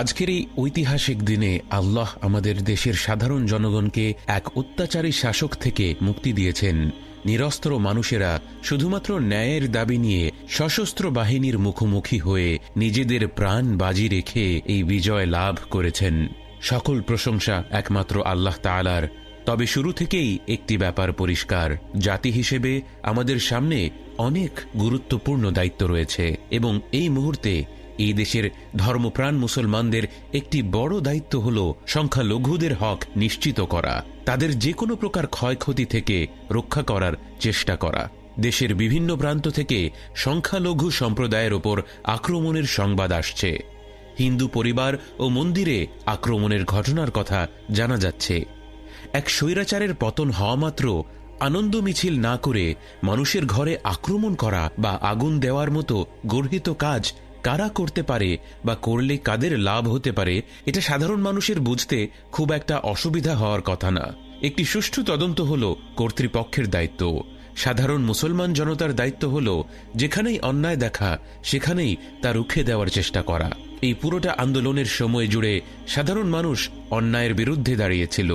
আজকের এই ঐতিহাসিক দিনে আল্লাহ আমাদের দেশের সাধারণ জনগণকে এক অত্যাচারী শাসক থেকে মুক্তি দিয়েছেন। নিরস্ত্র মানুষেরা শুধুমাত্র ন্যায়ের দাবি নিয়ে সশস্ত্র বাহিনীর মুখোমুখি হয়ে নিজেদের প্রাণ বাজি রেখে এই বিজয় লাভ করেছেন। সকল প্রশংসা একমাত্র আল্লাহ তালার তবে শুরু থেকেই একটি ব্যাপার পরিষ্কার, জাতি হিসেবে আমাদের সামনে অনেক গুরুত্বপূর্ণ দায়িত্ব রয়েছে এবং এই মুহূর্তে এই দেশের ধর্মপ্রাণ মুসলমানদের একটি বড় দায়িত্ব হল সংখ্যালঘুদের হক নিশ্চিত করা, তাদের যে কোনো প্রকার ক্ষয়ক্ষতি থেকে রক্ষা করার চেষ্টা করা। দেশের বিভিন্ন প্রান্ত থেকে সংখ্যালঘু সম্প্রদায়ের ওপর আক্রমণের সংবাদ আসছে। হিন্দু পরিবার ও মন্দিরে আক্রমণের ঘটনার কথা জানা যাচ্ছে। এক স্বৈরাচারের পতন হওয়া মাত্র আনন্দ মিছিল না করে মানুষের ঘরে আক্রমণ করা বা আগুন দেওয়ার মতো গর্হিত কাজ কারা করতে পারে বা করলে কাদের লাভ হতে পারে, এটা সাধারণ মানুষের বুঝতে খুব একটা অসুবিধা হওয়ার কথা না। একটি সুষ্ঠু তদন্ত হল কর্তৃপক্ষের দায়িত্ব। সাধারণ মুসলমান জনতার দায়িত্ব হল যেখানেই অন্যায় দেখা, সেখানেই তা রুখে দেওয়ার চেষ্টা করা। এই পুরোটা আন্দোলনের সময় জুড়ে সাধারণ মানুষ অন্যায়ের বিরুদ্ধে দাঁড়িয়েছিল।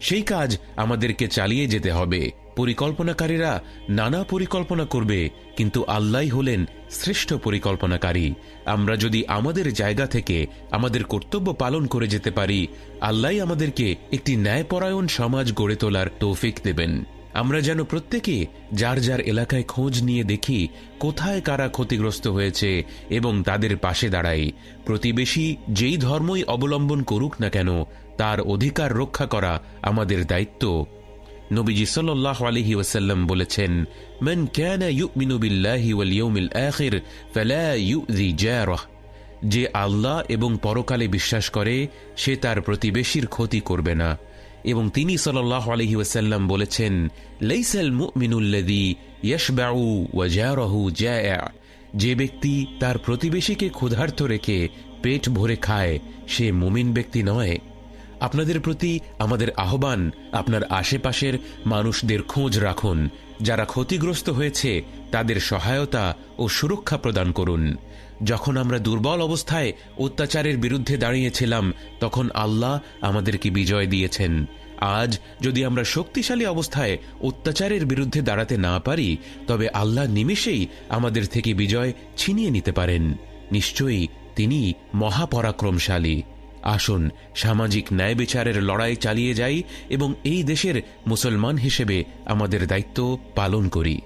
সেই কাজ আমাদেরকে চালিয়ে যেতে হবে। পরিকল্পনাকারীরা নানা পরিকল্পনা করবে, কিন্তু আল্লাহ হলেন শ্রেষ্ঠ পরিকল্পনাকারী। আমরা যদি আমাদের জায়গা থেকে আমাদের কর্তব্য পালন করে যেতে পারি, আল্লাহ আমাদেরকে একটি ন্যায়পরায়ণ সমাজ গড়ে তোলার তৌফিক দেবেন। আমরা যেন প্রত্যেকে যার যার এলাকায় খোঁজ নিয়ে দেখি কোথায় কারা ক্ষতিগ্রস্ত হয়েছে এবং তাদের পাশে দাঁড়াই। প্রতিবেশী যেই ধর্মই অবলম্বন করুক না কেন, তার অধিকার রক্ষা করা আমাদের দায়িত্ব। নবীজি সাল্লাহ আলহি ওসাল্লাম বলেছেন, মেন ক্যান ইউমিনু বিল্লাহি ওয়াল ইয়াউমিল আখির ফালা যে আল্লাহ এবং পরকালে বিশ্বাস করে, সে তার প্রতিবেশীর ক্ষতি করবে না। এবং তিনি সাল্লাহ আলহি ওসাল্লাম বলেছেন, লেইসাল মুমিনুল্লাদি ইয়াশবাউ ওয়াজারহু জায়া। যে ব্যক্তি তার প্রতিবেশীকে ক্ষুধার্ত রেখে পেট ভরে খায়, সে মুমিন ব্যক্তি নয়। আপনাদের প্রতি আমাদের আহ্বান, আপনার আশেপাশের মানুষদের খোঁজ রাখুন। যারা ক্ষতিগ্রস্ত হয়েছে, তাদের সহায়তা ও সুরক্ষা প্রদান করুন। যখন আমরা দুর্বল অবস্থায় অত্যাচারের বিরুদ্ধে দাঁড়িয়েছিলাম, তখন আল্লাহ আমাদেরকে বিজয় দিয়েছেন। আজ যদি আমরা শক্তিশালী অবস্থায় অত্যাচারের বিরুদ্ধে দাঁড়াতে না পারি, তবে আল্লাহ নিমেষেই আমাদের থেকে বিজয় ছিনিয়ে নিতে পারেন। নিশ্চয়ই তিনি মহাপরাক্রমশালী। আসুন, সামাজিক ন্যায় বিচারের লড়াই চালিয়ে যাই এবং এই দেশের মুসলমান হিসেবে আমাদের দায়িত্ব পালন করি।